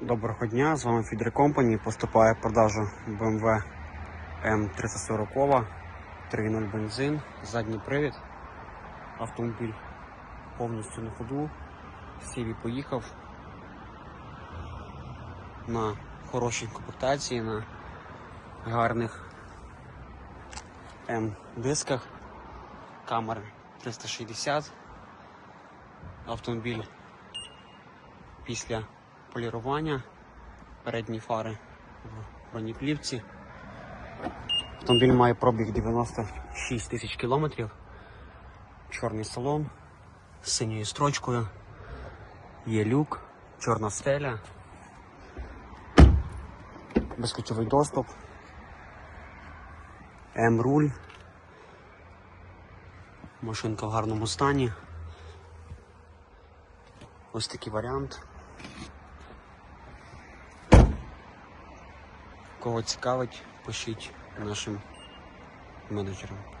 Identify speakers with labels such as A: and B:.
A: Доброго дня, з вами Фідер Компані. Поступає в продажу BMW М340 3.0 бензин, задній привід. Автомобіль повністю на ходу. Сіві поїхав на хорошій комплектації, на гарних М-дисках, камери 360. Автомобіль після полірування, передні фари в бронеплівці. Автомобіль має пробіг 96 тисяч кілометрів, чорний салон з синьою строчкою, є люк, чорна стеля, безключовий доступ, М-руль, машинка в гарному стані. Ось такий варіант. Кого цікавить, пишіть нашим менеджерам.